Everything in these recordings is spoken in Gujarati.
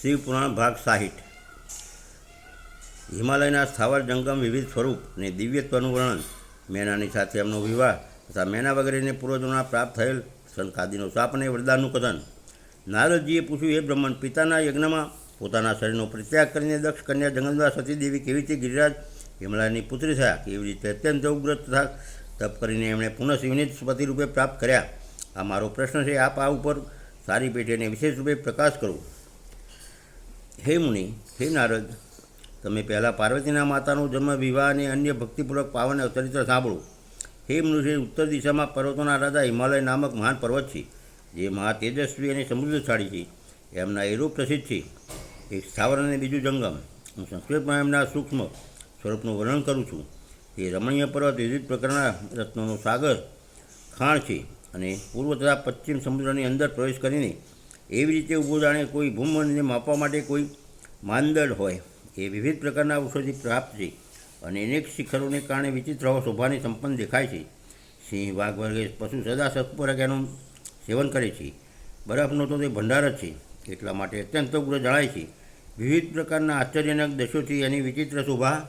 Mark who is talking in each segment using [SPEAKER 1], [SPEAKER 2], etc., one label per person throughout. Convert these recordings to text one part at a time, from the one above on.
[SPEAKER 1] શિવ પુરાણ ભાગ સાહીઠ. હિમાલયના સ્થાવર જંગમ વિવિધ સ્વરૂપ અને દિવ્યત્વનું વર્ણન, મેનાની સાથે એમનો વિવાહ તથા મેના વગેરેને પૂર્વજોના પ્રાપ્ત થયેલ સંકાદીનો શાપ અને વરદાનનું કથન. નારદજીએ પૂછ્યું એ બ્રહ્મણ પિતાના યજ્ઞમાં પોતાના શરીરનો પરિત્યાગ કરીને દક્ષ કન્યા જંગલમાં સતીદેવી કેવી રીતે ગિરિરાજ હિમાલયની પુત્રી થયા? કેવી રીતે અત્યંત ઉગ્ર તથા તપ કરીને એમણે પુનઃ શિવને પતિ રૂપે પ્રાપ્ત કર્યા? આ મારો પ્રશ્ન છે, આપ આ ઉપર સારી પેઢીને વિશેષ રૂપે પ્રકાશ કરો. હે મુનિ, હે નારદ, તમે પહેલાં પાર્વતીના માતાનો જન્મ, વિવાહ અને અન્ય ભક્તિપૂર્વક પાવન ચરિત્ર સાંભળો. હે મનુષ્ય, ઉત્તર દિશામાં પર્વતોના રાજા હિમાલય નામક મહાન પર્વત છે, જે મહા તેજસ્વી અને સમૃદ્ધશાળી છે. એમના એરૂપ પ્રસિદ્ધ છે. એક સ્થાવર અને બીજું જંગમ. હું સંસ્કૃતમાં એમના સૂક્ષ્મ સ્વરૂપનું વર્ણન કરું છું. તે રમણીય પર્વત વિવિધ પ્રકારના રત્નોનો સાગર, ખાણ છે અને પૂર્વ તથા પશ્ચિમ સમુદ્રની અંદર પ્રવેશ કરીને એવી રીતે ઊભું જાણે કોઈ ભૂમંડને માપવા માટે કોઈ માનદંડ હોય, એ વિવિધ પ્રકારના ઔષધિ પ્રાપ્ત છે અને અનેક શિખરોને કારણે વિચિત્ર શોભાની સંપન્ન દેખાય છે. સિંહ, વાઘ વર્ગે પશુ સદા સત્પૂર્વક એનું સેવન કરે છે. બરફનો તો તે ભંડાર જ છે. એટલા માટે અત્યંત ઉગ્ર જણાય છે. વિવિધ પ્રકારના આશ્ચર્યજનક દશોથી એની વિચિત્ર શોભા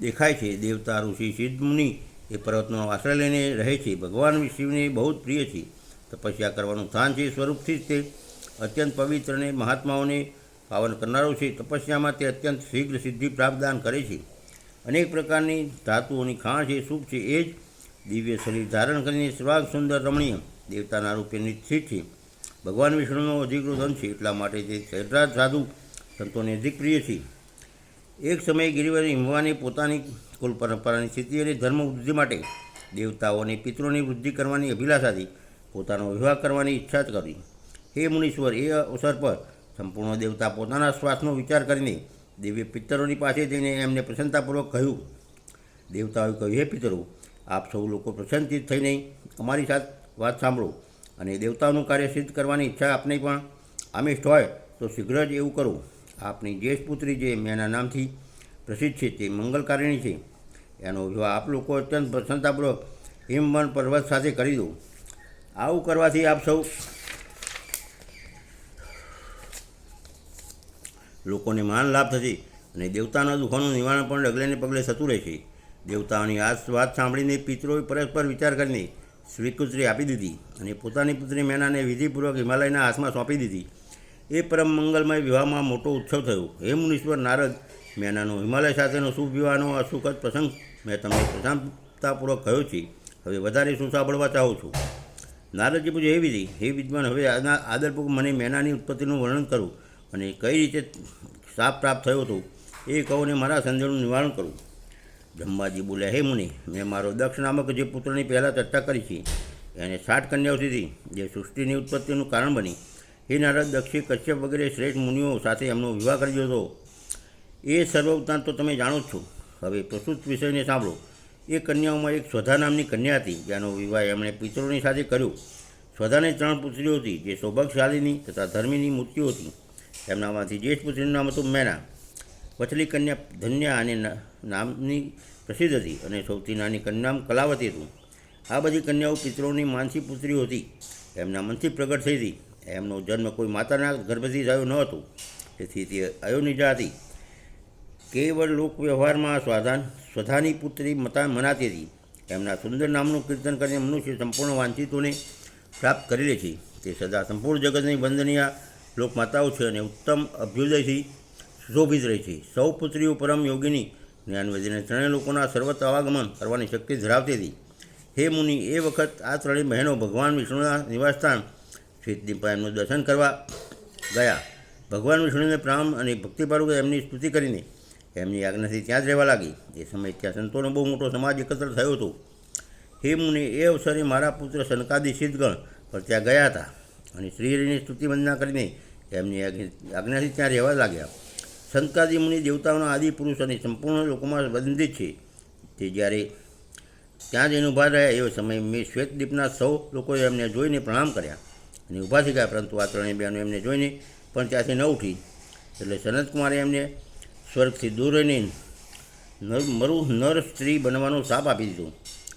[SPEAKER 1] દેખાય છે. દેવતા ઋષિ સિદ્ધ મુનિ એ પર્વતનો આશ્રય લઈને રહે છે. ભગવાન શિવને બહુ જ પ્રિય છે. તપસ્યા કરવાનું સ્થાન છે સ્વરૂપથી જ તે અત્યંત પવિત્ર અને મહાત્માઓને પાવન કરનારો છે. તપસ્યામાં તે અત્યંત શીઘ્ર સિદ્ધિ પ્રાપ્તદાન કરે છે. અનેક પ્રકારની ધાતુઓની ખાણ છે શુભ છે, એ જ દિવ્ય શરીર ધારણ કરીને સ્વાગ સુંદર રમણીય દેવતાના રૂપે નિશ્ચિત છે. ભગવાન વિષ્ણુનો અધિકૃત અંશ છે. એટલા માટે તે સહેજરાજ સાધુ સંતોને અધિક પ્રિય છે. એક સમયે ગિરિવર હિમવાની પોતાની કુલ પરંપરાની સ્થિતિ અને ધર્મ વૃદ્ધિ માટે દેવતાઓને પિત્રોની વૃદ્ધિ કરવાની અભિલાષાથી પોતાનો વિવાહ કરવાની ઈચ્છા જ કરી. હે મુનીશ્વર એ અવસર પર સંપૂર્ણ દેવતા પોતાના શ્વાસનો વિચાર કરીને દેવી પિતરોની પાસે જઈને એમને પ્રસન્નતાપૂર્વક કહ્યું, દેવતાઓએ કહ્યું, હે પિતરો આપ સૌ લોકો પ્રસન્નચિત થઈને અમારી સાથે વાત સાંભળો અને દેવતાઓનું કાર્ય સિદ્ધ કરવાની ઈચ્છા આપને પણ આમિષ્ટ હોય તો શીઘ્ર જ એવું કરો. આપની જ્યેષ્ઠ પુત્રી જે મેના નામથી પ્રસિદ્ધ છે તે મંગલકારિણી છે. એનો વિવાહ આપ લોકો અત્યંત પ્રસન્નતાપૂર્વક હિમવન પર્વત સાથે કરી દો. આવું કરવાથી આપ સૌ લોકોને માન લાભ થશે અને દેવતાના દુઃખોનું નિવારણ પણ ડગલેને પગલે થતું રહેશે. દેવતાઓની આ વાત સાંભળીને પિતરોએ પરસ્પર વિચાર કરીને સ્વીકૃતિ આપી દીધી અને પોતાની પુત્રી મેનાને વિધિપૂર્વક હિમાલયના હાથમાં સોંપી દીધી. એ પરમ મંગલમય વિવાહમાં મોટો ઉત્સવ થયો. હે મુનીશ્વર નારદ, મેનાનો હિમાલય સાથેનો શુભ વિવાહનો આ સુખદ પ્રસંગ મેં તમને પ્રશાંતતાપૂર્વક કહ્યો છે. હવે વધારે શું સાંભળવા ચાહું છું? નારદજી પૂછે એવી વિધિ? હે વિદ્વાન, હવે આના આદરપૂર્વક મને મેનાની ઉત્પત્તિનું વર્ણન કરું અને કઈ રીતે શાપ પ્રાપ્ત થયો હતો એ કહું ને મારા સંદેહનું નિવારણ કરું. બ્રહ્માજી બોલ્યા, હે મુનિ, મેં મારો દક્ષ નામક જે પુત્રની પહેલાં ચર્ચા કરી છે, એને સાઠ કન્યાઓ સુધી જે સૃષ્ટિની ઉત્પત્તિનું કારણ બની. હે નારદ દક્ષિણ કશ્યપ વગેરે શ્રેષ્ઠ મુનિઓ સાથે એમનો વિવાહ કર્યો હતો. એ સર્વવૃત્તાંત તો તમે જાણો જ છો. હવે પ્રસ્તુત વિષયને સાંભળો. એ કન્યાઓમાં એક સ્વધા નામની કન્યા હતી. જેનો વિવાહ એમણે પિતરોની સાથે કર્યો. સ્વધાને ત્રણ પુત્રીઓ હતી, જે સૌભાગ્યશાળીની તથા ધર્મીની મૂર્તિઓ હતી. એમનામાંથી જ્યેષ્ઠ પુત્રીનું નામ હતું મેના. વચલી કન્યા ધન્યા અને નામની પ્રસિદ્ધ હતી અને સૌથી નાની કન્યા નામ કલાવતી હતું. આ બધી કન્યાઓ પિતરોની માનસી પુત્રીઓ હતી. એમના મનથી પ્રગટ થઈ હતી. એમનો જન્મ કોઈ માતાના ગર્ભથી થયો ન હતો. તેથી તે અયોનિજા હતી. કેવળ લોકવ્યવહારમાં સ્વાધાન, સ્વધાની પુત્રી મતા મનાતી હતી. એમના સુંદર નામનું કીર્તન કરીને મનુષ્ય સંપૂર્ણ વાંચિતોને પ્રાપ્ત કરી લે છે. તે સદા સંપૂર્ણ જગતની વંદનીય લોકમાતાઓ છે અને ઉત્તમ અભ્યુદયથી સુશોભિત રહે છે. સૌ પુત્રીઓ પરમ યોગીની જ્ઞાનવેદીને ત્રણેય લોકોના સર્વત્ર આવાગમન કરવાની શક્તિ ધરાવતી હતી. હે મુનિ, એ વખત આ ત્રણેય બહેનો ભગવાન વિષ્ણુના નિવાસસ્થાન શ્વેતદીપા એમનું દર્શન કરવા ગયા. ભગવાન વિષ્ણુને પ્રામ અને ભક્તિપારૂક એમની સ્તુતિ કરીને એમની આજ્ઞાથી ત્યાં જ રહેવા લાગી. એ સમયે ત્યાં સંતોનો બહુ મોટો સમાજ એકત્ર થયો હતો. હે મુનિ એ અવસરે મારા પુત્ર સનકાદી સિદ્ધગણ પર ત્યાં ગયા હતા અને શ્રીહરિની સ્તુતિ વંદના કરીને એમની આજ્ઞાથી ત્યાં રહેવા લાગ્યા. સંતકાદી મુનિ દેવતાઓના આદિ પુરુષ અને સંપૂર્ણ લોકોમાં વંદિત છે. તે જ્યારે ત્યાં જઈને ઊભા રહ્યા, એવો સમય મેં શ્વેતદીપના સૌ લોકોએ એમને જોઈને પ્રણામ કર્યા અને ઊભા થઈ ગયા, પરંતુ આ ત્રણેય બહેનો એમને જોઈને પણ ત્યાંથી ન ઉઠી. એટલે સનતકુમારે એમને સ્વર્ગથી દૂર રહીને નર મરુ નર સ્ત્રી બનવાનો શાપ આપી દીધો.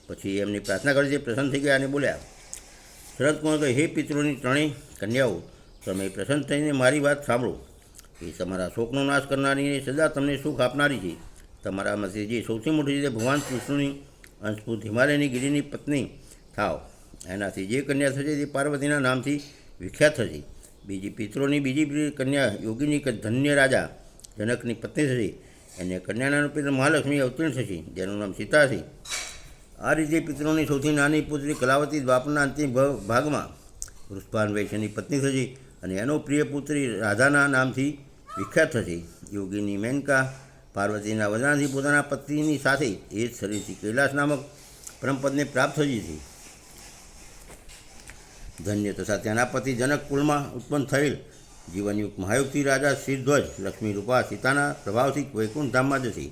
[SPEAKER 1] પછી એમની પ્રાર્થના કરી છે પ્રસન્ન થઈ ગયા અને બોલ્યા, શરદ કુમાર કહે, હે પિતૃની ત્રણેય કન્યાઓ, તમે પ્રસન્ન થઈને મારી વાત સાંભળો. એ તમારા શોકનો નાશ કરનારી સદા તમને સુખ આપનારી છે. તમારામાંથી જે સૌથી મોટી રીતે ભગવાન કૃષ્ણની અંશભૂત હિમાલયની ગિરિની પત્ની થાવ એનાથી જે કન્યા થશે તે પાર્વતીના નામથી વિખ્યાત થશે. બીજી પિત્રોની બીજી કન્યા યોગીની ધન્ય રાજા જનકની પત્ની થશે એને કન્યાના પિત્ર મહાલક્ષ્મી અવતીર્ણ થશે, જેનું નામ સીતા છે આ રીતે પિત્રોની સૌથી નાની પુત્રી કલાવતી દ્વાપરના અંતિમ ભાગમાં વૃષ્ભાન વૈશ્યની પત્ની થશે અને એનો પ્રિય પુત્રી રાધાના નામથી વિખ્યાત થશે. યોગીની મેનકા પાર્વતીના વદનાથી પોતાના પત્નીની સાથે એ જ શરીરથી કૈલાસ નામક પરમપદને પ્રાપ્ત થઈ હતી. ધન્ય તથા તેના પતિ જનક કુળમાં ઉત્પન્ન થયેલ જીવનયુક્ત મહાયુક્તિ રાજા શ્રીધ્વજ લક્ષ્મી રૂપા, સીતાના પ્રભાવથી વૈકુંઠ ધામમાં જશે.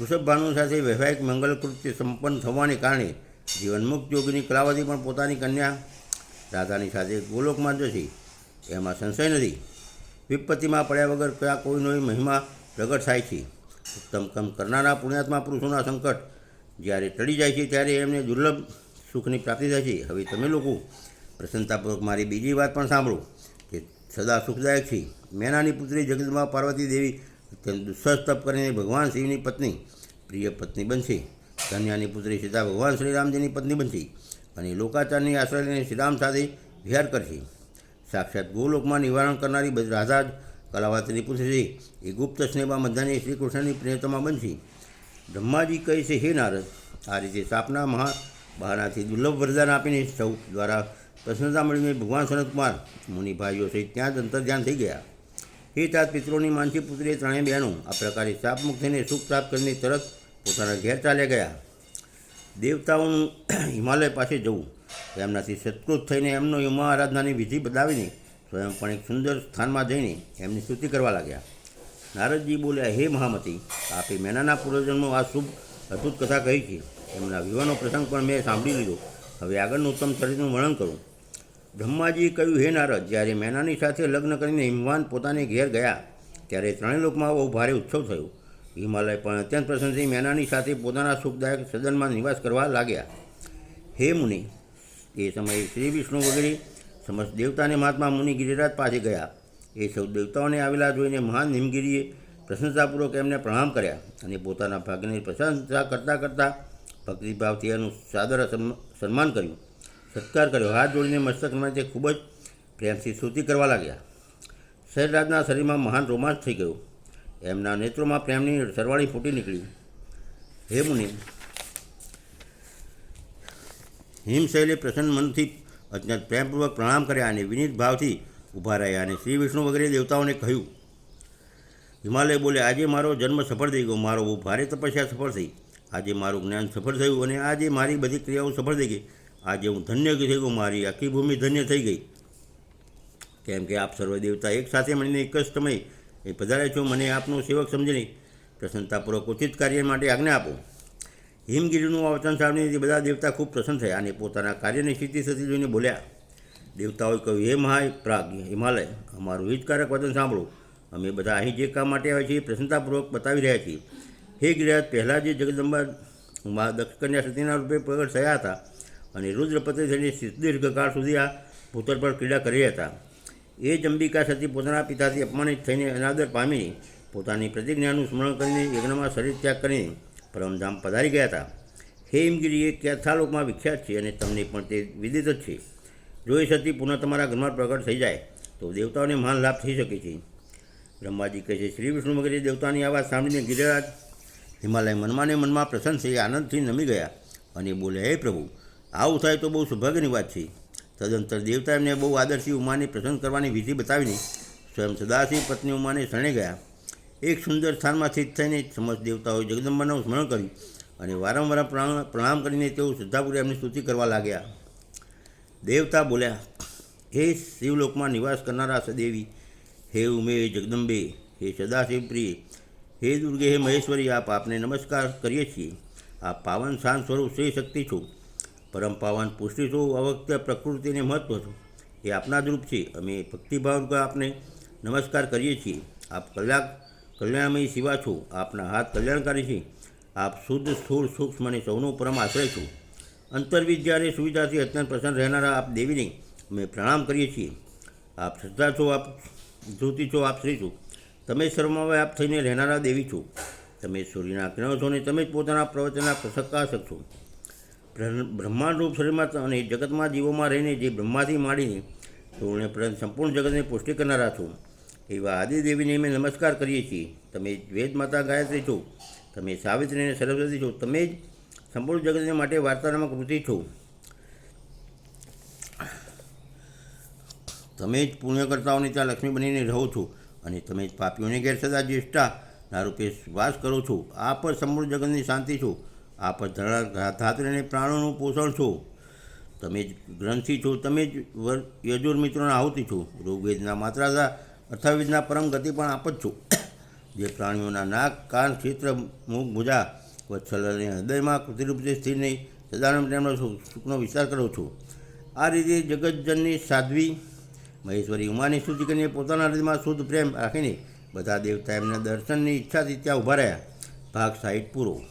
[SPEAKER 1] વૃષભભાનુ સાથે વૈવાહિક મંગલ કૃત્ય સંપન્ન થવાને કારણે જીવનમુક્ત યોગીની કલાવતી પણ પોતાની કન્યા રાધાની સાથે ગોલોકમાં જશે. એમાં સંશય નથી. વિપત્તિમાં પડ્યા વગર કયા કોઈનો મહિમા પ્રગટ થાય છે. ઉત્તમ કમ કરનારા પુણ્યાત્મા પુરુષોના સંકટ જ્યારે ટળી જાય છે ત્યારે એમને દુર્લભ સુખની પ્રાપ્તિ થાય છે. હવે તમે લોકો પ્રસન્નતાપૂર્વક મારી બીજી વાત પણ સાંભળો. સદા સુખદાયક છે. મેનાની પુત્રી જગદંબા પાર્વતી દેવી અત્યંત દુસ્સહ તપ કરીને ભગવાન શિવની પત્ની, પ્રિય પત્ની બનશે. કન્યાની પુત્રી સીતા ભગવાન શ્રીરામજીની પત્ની બનશે અને લોકાચારની આશ્રય લઈને શ્રીરામ સાથે વિહાર કરશે. સાક્ષાત ગોલોકમાં નિવારણ કરનારી રાધા કલાવતીની પુત્રી છે. એ ગુપ્ત સ્નેહમાં મધ્યની શ્રી કૃષ્ણની પ્રિયતમા બનશે. બ્રહ્માજી કહે છે, હે નારદ, આ રીતે સાપના મહા બહાનાથી દુર્લભ વરદાન આપીને સૌ દ્વારા પ્રસન્નતા મળીને ભગવાન સનતકુમાર મુનિભાઈઓ સહિત ત્યાં જ અંતર્ધ્યાન થઈ ગયા. એ તાત પિત્રોની માનસી પુત્રીએ ત્રણેય બહેનો આ પ્રકારે શાપમુક્ત થઈને સુખ પ્રાપ્ત કરીને તરત પોતાના ઘેર ચાલ્યા ગયા. દેવતાઓનું હિમાલય પાસે જવું, એમનાથી સત્કૃત થઈને એમનો યમા આરાધનાની વિધિ બતાવીને સ્વયં પણ એક સુંદર સ્થાનમાં જઈને એમની સ્તુતિ કરવા લાગ્યા. નારદજી બોલ્યા, હે મહામતી, આપે મેનાના પૂર્વજન્મો આ શુભ અદ્ભુત કથા કહી છે. એમના વિવાહનો પ્રસંગ પણ મેં સાંભળી લીધો. હવે આગળનું ઉત્તમ ચરિત્રનું વર્ણન કરું. બ્રહ્માજીએ કહ્યું, હે નારદ, જ્યારે મેનાની સાથે લગ્ન કરીને હિમવાન પોતાને ઘેર ગયા, ત્યારે ત્રણેય લોકમાં બહુ ભારે ઉત્સવ થયો. હિમાલય પણ અત્યંત પ્રસન્ન થઈ મેનાની સાથે પોતાના સુખદાયક સદનમાં નિવાસ કરવા લાગ્યા. હે મુનિ, એ સમયે શ્રી વિષ્ણુ વગેરે સમસ્ત દેવતાને મહાત્મા મુનિ ગિરિરાજ પાસે ગયા. એ સૌ દેવતાઓને આવેલા જોઈને મહાન હિમગીરીએ પ્રશંસાપૂર્વક એમને પ્રણામ કર્યા અને પોતાના ભાગ્યની પ્રશંસા કરતાં કરતાં ભક્તિભાવથી એનું સાદર સન્મ- સન્માન કર્યું. સત્કાર કર્યો. હાથ જોડીને મસ્તક નમાઈ તે ખૂબ જ પ્રેમથી સ્તુતિ કરવા લાગ્યા. શહેરરાજના શરીરમાં મહાન રોમાંચ થઈ ગયો. એમના નેત્રોમાં પ્રેમની સરવાળી ફૂટી નીકળી. હે મુનિ હિમશૈલે પ્રસન્ન મનથી અત્યંત પ્રેમપૂર્વક પ્રણામ કર્યા અને વિનીત ભાવથી ઊભા રહ્યા અને શ્રી વિષ્ણુ વગેરે દેવતાઓને કહ્યું, હિમાલય બોલે, આજે મારો જન્મ સફળ થઈ ગયો. મારો ભારે તપસ્યા સફળ થઈ. આજે મારું જ્ઞાન સફળ થયું અને આજે મારી બધી ક્રિયાઓ સફળ થઈ ગઈ. આજે હું ધન્ય થઈ ગયો, મારી આખી ભૂમિ ધન્ય થઈ ગઈ. કેમ કે આપ સર્વ દેવતા એક સાથે મળીને એક જ સમય એ પધારે છો, મને આપનો સેવક સમજીને પ્રસન્નતાપૂર્વક ઉચિત કાર્ય માટે આજ્ઞા આપો. હિમગીરીનું આ વચન સાંભળીને બધા દેવતા ખૂબ પ્રસન્ન થયા અને પોતાના કાર્યની સ્થિતિ થતી જોઈને બોલ્યા, દેવતાઓએ કહ્યું, હે મહાય પ્રાગ હિમાલય, અમારું હિતકારક વચન સાંભળો. અમે બધા અહીં જે કામ માટે આવ્યા છીએ પ્રસન્નતાપૂર્વક બતાવી રહ્યા છીએ. હે ગિરિરાજ, પહેલાં જે જગદંબા દક્ષ કન્યા સતીના રૂપે પ્રગટ થયા હતા અને રુદ્રપતિ થઈને દીર્ઘકાળ સુધી આ ભૂતળ પર ક્રીડા કરી હતા. એ જ અંબિકા સતી પોતાના પિતાથી અપમાનિત થઈને અનાદર પામી પોતાની પ્રતિજ્ઞાનું સ્મરણ કરીને યજ્ઞમાં શરીર ત્યાગ કરીને પરમધામ પધારી ગયા હતા. હિમગીરી એ ક્યાથાલોકમાં વિખ્યાત છે અને તમને પણ તે વિદિત જ છે. જો એ સતી પુનઃ તમારા ઘરમાં પ્રગટ થઈ જાય, તો દેવતાઓને મહાન લાભ થઈ શકે છે. બ્રહ્માજી કહે છે, શ્રી વિષ્ણુ વગેરે દેવતાની આ વાત સાંભળીને ગિરિરાજ હિમાલય મનમાં ને મનમાં પ્રસન્ન થઈ આનંદથી નમી ગયા અને બોલે, હે પ્રભુ આવું થાય તો બહુ સૌભાગ્યની વાત છે. તદંતર દેવતા એમને બહુ આદર્શી ઉમાને પ્રસન્ન કરવાની વિધિ બતાવીને સ્વયં સદાશિવ પત્ની ઉમાને શરણે ગયા. એક સુંદર સ્થાનમાં સ્થિત થઈને સમસ્ત દેવતાઓએ જગદંબાનું સ્મરણ કર્યું અને વારંવાર પ્રણામ કરીને તેઓ શ્રદ્ધાપૂર્વક એમની સ્તુતિ કરવા લાગ્યા. દેવતા બોલ્યા, હે શિવલોકમાં નિવાસ કરનારા સદેવી, હે ઉમે જગદંબે, હે સદાશિવ પ્રિય, હે દુર્ગે, હે મહેશ્વરી, આપ આપને નમસ્કાર કરીએ છીએ. આપ પાવન શાંત સ્વરૂપ શ્રી શક્તિ છો. પરમ પાવન પુષ્ટિ છો અવક્ત પ્રકૃતિને મહત્વ છો. એ આપના જ રૂપ છે. અમે ભક્તિભાવ આપને નમસ્કાર કરીએ છીએ. આપ કલ્યાણ કલ્યાણમય શિવા છો. આપના હાથ કલ્યાણકારી છે. આપ શુદ્ધ સ્થૂળ સૂક્ષ્મ અને સૌનો પરમ આશ્રય છો. અંતર્વિદ્યા અને સુવિધાથી અત્યંત પ્રસન્ન રહેનારા આપ દેવીને અમે પ્રણામ કરીએ છીએ. આપ શ્રદ્ધા છો, આપ જ્યોતિ છો, આપ શ્રી છો. તમે શર્માવે આપ થઈને રહેનારા દેવી છો. તમે સૂર્યના કિરણો છો અને તમે જ પોતાના પ્રવચનના પ્રસક્કાશક છો. બ્રહ્મ- બ્રહ્માંડ રૂપ શરીરમાં અને જગતમાં જીવોમાં રહીને જે બ્રહ્માથી માંડીને પૂર્ણ સંપૂર્ણ જગતને પુષ્ટિ કરનારા છો. એવા આદિદેવીને અમે નમસ્કાર કરીએ છીએ. તમે વેદ માતા ગાયત્રી છો. તમે સાવિત્રી અને સરસ્વતી છો. તમે જ સંપૂર્ણ જગતને માટે વાર્તાનામક કૃતિ છો. તમે જ પુણ્યકર્તાઓની ત્યાં લક્ષ્મી બનીને રહો છો અને તમે જ પાપીઓને ગેરસદા જ્યેષ્ઠા ના રૂપે વાસ કરો છો. આ પર સંપૂર્ણ જગતની શાંતિ છો. આપ ધાત્રીને પ્રાણોનું પોષણ છો. તમે જ ગ્રંથિ છો, તમે જ યજુર મિત્રોના આહુતિ છો. ઋગ્વેદના માત્રાદા અથર્વેદના પરમ ગતિ પણ આપ જ છો. જે પ્રાણીઓના નાક, કાન, ક્ષેત્ર, મુખ, ભુજા વત્સલ અને હૃદયમાં કૃતિરૂપથી સ્થિરને સદાનંદ તેમનો સુખનો વિસ્તાર કરો છો. આ રીતે જગતજનની સાધ્વી મહેશ્વરી ઉમાની સ્તુતિ કરીને પોતાના હૃદયમાં શુદ્ધ પ્રેમ રાખીને બધા દેવતા એમના દર્શનની ઈચ્છાથી ત્યાં ઊભા રહ્યા. ભાગ સાઈડ પૂરો.